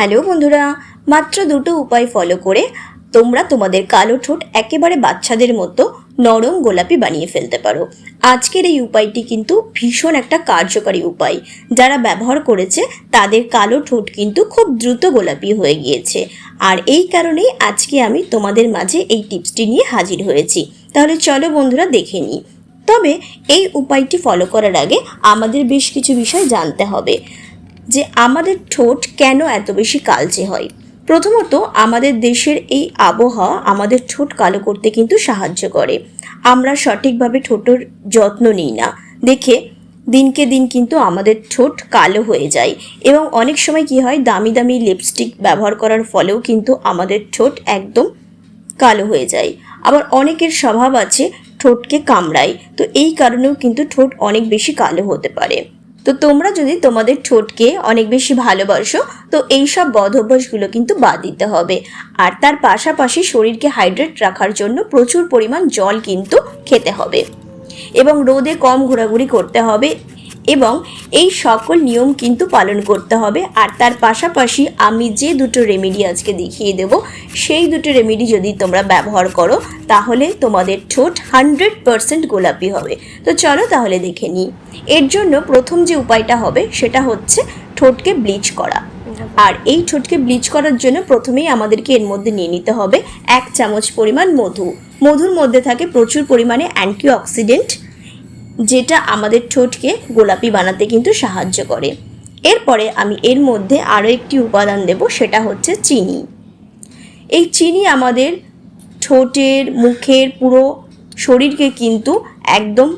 Hello বন্ধুরা, মাত্র দুটো উপায় ফলো করে তোমরা তোমাদের কালো ঠোঁট একেবারে বাচ্চাদের মতো নরম গোলাপি বানিয়ে ফেলতে পারো। আজকের এই উপায়টি কিন্তু ভীষণ একটা কার্যকারী উপায়। যারা ব্যবহার করেছে, তাদের কালো ঠোঁট কিন্তু খুব দ্রুত গোলাপি হয়ে গিয়েছে। আর এই কারণেই আজকে আমি তোমাদের মাঝে এই টিপসটি নিয়ে হাজির হয়েছি। তাহলে চলো বন্ধুরা দেখে নিই। তবে এই উপায়টি ফলো করার আগে আমাদের বেশ কিছু বিষয় জানতে হবে। যে আমাদের ঠোঁট কেন এত বেশি কালচে হয়। প্রথমত, আমাদের দেশের এই আবহাওয়া আমাদের ঠোঁট কালো করতে কিন্তু সাহায্য করে। আমরা সঠিকভাবে ঠোঁটের যত্ন নিই না। দেখে, দিনকে দিন কিন্তু আমাদের ঠোঁট কালো হয়ে যায় এবং অনেক সময় কি হয়, দামি দামি লিপস্টিক ব্যবহার করার ফলেও কিন্তু আমাদের ঠোঁট একদম কালো হয়ে যায়। আবার অনেকের স্বভাব আছে, ঠোঁটকে কামড়ায়। তো এই কারণেও কিন্তু ঠোঁট অনেক বেশি কালো হতে পারে। তো তোমরা যদি তোমাদের ঠোঁটকে অনেক বেশি ভালোবাসো, তো এই সব বদ অভ্যাসগুলো কিন্তু বাদ দিতে হবে। আর তার পাশাপাশি শরীরকে হাইড্রেট রাখার জন্য প্রচুর পরিমাণ জল কিন্তু খেতে হবে। এবং রোদে কম ঘোরাঘুরি করতে হবে। এবং এই সকল নিয়ম কিন্তু পালন করতে হবে। আর তার পাশাপাশি আমি যে দুটো রেমেডি আজকে দেখিয়ে দেব, সেই দুটো রেমেডি যদি তোমরা ব্যবহার করো, তাহলে তোমাদের ঠোঁট হান্ড্রেড পারসেন্ট গোলাপি হবে। তো চলো তাহলে দেখে নিই। এর জন্য প্রথম যে উপায়টা হবে, সেটা হচ্ছে ঠোঁটকে ব্লিচ করা। আর এই ঠোঁটকে ব্লিচ করার জন্য প্রথমেই আমাদেরকে এর মধ্যে নিয়ে নিতে হবে এক চামচ পরিমাণ মধু। মধুর মধ্যে থাকে প্রচুর পরিমাণে অ্যান্টিঅক্সিডেন্ট যেটা আমাদের ঠোঁটকে গোলাপি বানাতে কিন্তু সাহায্য করে। এরপরে আমি এর মধ্যে আরও একটি উপাদান দেব, সেটা হচ্ছে চিনি। এই চিনি আমাদের ঠোঁটের, মুখের, পুরো শরীরকে কিন্তু একদম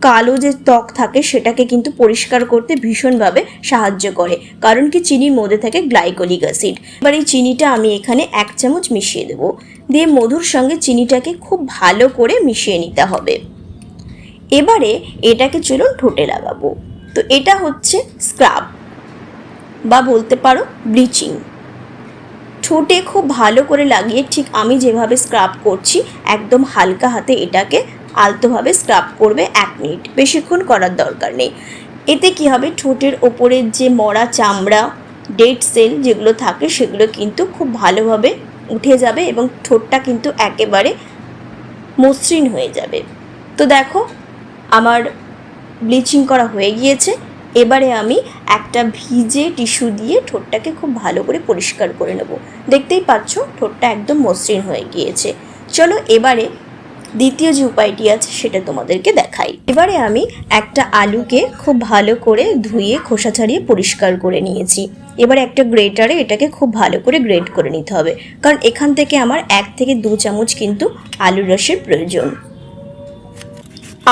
কালো যে ত্বক থাকে, সেটাকে কিন্তু পরিষ্কার করতে ভীষণভাবে সাহায্য করে। কারণ কি, চিনির মধ্যে থাকে গ্লাইকোলিক অ্যাসিড। এবার এই চিনিটা আমি এখানে এক চামচ মিশিয়ে দেব। দিয়ে মধুর সঙ্গে চিনিটাকে খুব ভালো করে মিশিয়ে নিতে হবে। এবারে এটাকে চলুন ঠোঁটে লাগাবো। তো এটা হচ্ছে স্ক্রাব বা বলতে পারো ব্লিচিং ঠোঁটে খুব ভালো করে লাগিয়ে ঠিক আমি যেভাবে স্ক্রাব করছি, একদম হালকা হাতে এটাকে আলতোভাবে স্ক্রাব করবে এক মিনিট। বেশিক্ষণ করার দরকার নেই। এতে কি হবে? ঠোঁটের ওপরের যে মরা চামড়া ডেড সেল যেগুলো থাকে, সেগুলো কিন্তু খুব ভালোভাবে উঠে যাবে এবং ঠোঁটটা কিন্তু একেবারে মসৃণ হয়ে যাবে। তো দেখো আমার ব্লিচিং করা হয়ে গিয়েছে। এবারে আমি একটা ভিজে টিস্যু দিয়ে ঠোঁটটাকে খুব ভালো করে পরিষ্কার করে নেব। দেখতেই পাচ্ছ, ঠোঁটটা একদম মসৃণ হয়ে গিয়েছে। চলো এবারে দ্বিতীয় যে উপায়টি আছে সেটা তোমাদেরকে দেখাই। এবারে আমি একটা আলুকে খুব ভালো করে ধুয়ে, খোসা ছাড়িয়ে পরিষ্কার করে নিয়েছি। এবারে একটা গ্রেটারে এটাকে খুব ভালো করে গ্রেট করে নিতে হবে। কারণ এখান থেকে আমার এক থেকে দু চামচ কিন্তু আলুর রসের প্রয়োজন।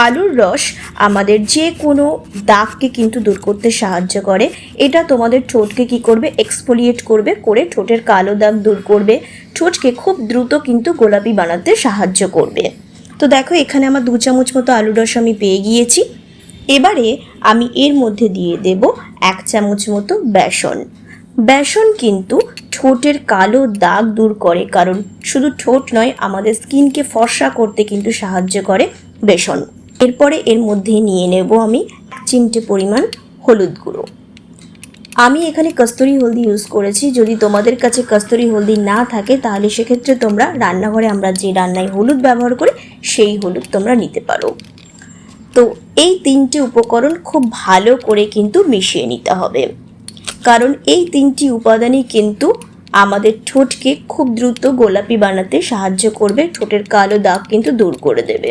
আলুর রস আমাদের যে কোনো দাগকে কিন্তু দূর করতে সাহায্য করে। এটা তোমাদের ঠোঁটকে কি করবে? এক্সফোলিয়েট করবে, করে ঠোঁটের কালো দাগ দূর করবে। ঠোঁটকে খুব দ্রুত কিন্তু গোলাপি বানাতে সাহায্য করবে। তো দেখো, এখানে আমার দু চামচ মতো আলুর রস আমি পেয়ে গিয়েছি। এবারে আমি এর মধ্যে দিয়ে দেব এক চামচ মতো বেসন। বেসন কিন্তু ঠোঁটের কালো দাগ দূর করে, কারণ শুধু ঠোঁট নয়, আমাদের স্কিনকে ফর্সা করতে কিন্তু সাহায্য করে বেসন। এরপরে এর মধ্যে নিয়ে নেব আমি চিমটে পরিমাণ হলুদ গুঁড়ো। আমি এখানে কস্তুরি হলদি ইউজ করেছি। যদি তোমাদের কাছে কস্তুরি হলদি না থাকে, তাহলে সেক্ষেত্রে তোমরা রান্নাঘরে আমরা যে রান্নায় হলুদ ব্যবহার করি, সেই হলুদ তোমরা নিতে পারো। তো এই তিনটে উপকরণ খুব ভালো করে কিন্তু মিশিয়ে নিতে হবে। কারণ এই তিনটি উপাদানই কিন্তু আমাদের ঠোঁটকে খুব দ্রুত গোলাপি বানাতে সাহায্য করবে। ঠোঁটের কালো দাগ কিন্তু দূর করে দেবে।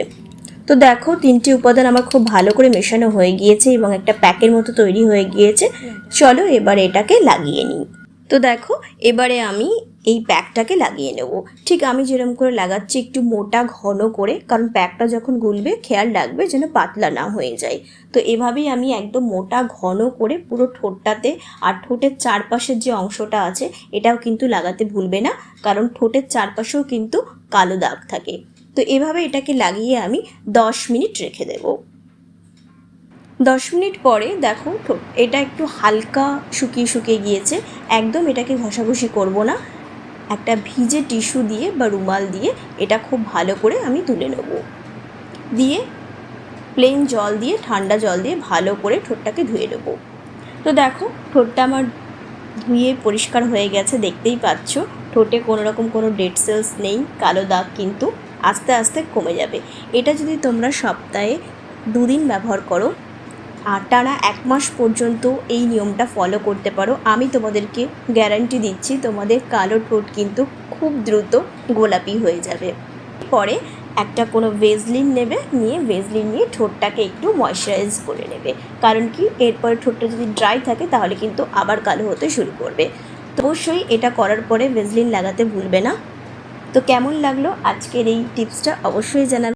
তো দেখো, তিনটি উপাদান আমার খুব ভালো করে মেশানো হয়ে গিয়েছে এবং একটা প্যাকের মতো তৈরি হয়ে গিয়েছে। চলো এবার এটাকে লাগিয়ে নিই। তো দেখো, এবারে আমি এই প্যাকটাকে লাগিয়ে নেব। ঠিক আমি যেরকম করে লাগাচ্ছি একটু মোটা, ঘন করে, কারণ প্যাকটা যখন গুলবে, খেয়াল রাখবে যেন পাতলা না হয়ে যায়। তো এভাবেই আমি একদম মোটা, ঘন করে পুরো ঠোঁটটাতে আর ঠোঁটের চারপাশের যে অংশটা আছে, এটাও কিন্তু লাগাতে ভুলবে না, কারণ ঠোঁটের চারপাশেও কিন্তু কালো দাগ থাকে। তো এভাবে এটাকে লাগিয়ে আমি দশ মিনিট রেখে দেব। দশ মিনিট পরে দেখো এটা একটু হালকা শুকিয়ে শুকিয়ে গিয়েছে, একদম এটাকে ঘষাঘষি করব না। একটা ভিজে টিস্যু দিয়ে বা রুমাল দিয়ে এটা খুব ভালো করে আমি তুলে নেব। দিয়ে প্লেন জল দিয়ে, ঠান্ডা জল দিয়ে ভালো করে ঠোঁটটাকে ধুয়ে নেব। তো দেখো, ঠোঁটটা আমার ধুয়ে পরিষ্কার হয়ে গেছে, দেখতেই পাচ্ছ। ঠোঁটে কোনো রকম কোনো ডেড সেলস নেই, কালো দাগ কিন্তু আস্তে আস্তে কমে যাবে। এটা যদি তোমরা সপ্তাহে দুদিন ব্যবহার করো, আর টানা এক মাস পর্যন্ত এই নিয়মটা ফলো করতে পারো। আমি তোমাদেরকে গ্যারান্টি দিচ্ছি, তোমাদের কালো ঠোঁট কিন্তু খুব দ্রুত গোলাপি হয়ে যাবে। পরে একটা কোনো ভেজলিন নেবে, নিয়ে ভেজলিন নিয়ে ঠোঁটটাকে একটু ময়শ্চারাইজ করে নেবে। কারণ কি? এরপরে ঠোঁটটা যদি ড্রাই থাকে, তাহলে কিন্তু আবার কালো হতে শুরু করবে। অবশ্যই এটা করার পরে ভেজলিন লাগাতে ভুলবে না। তো কেমন লাগল আজকের এই টিপসটা অবশ্যই জানাবে।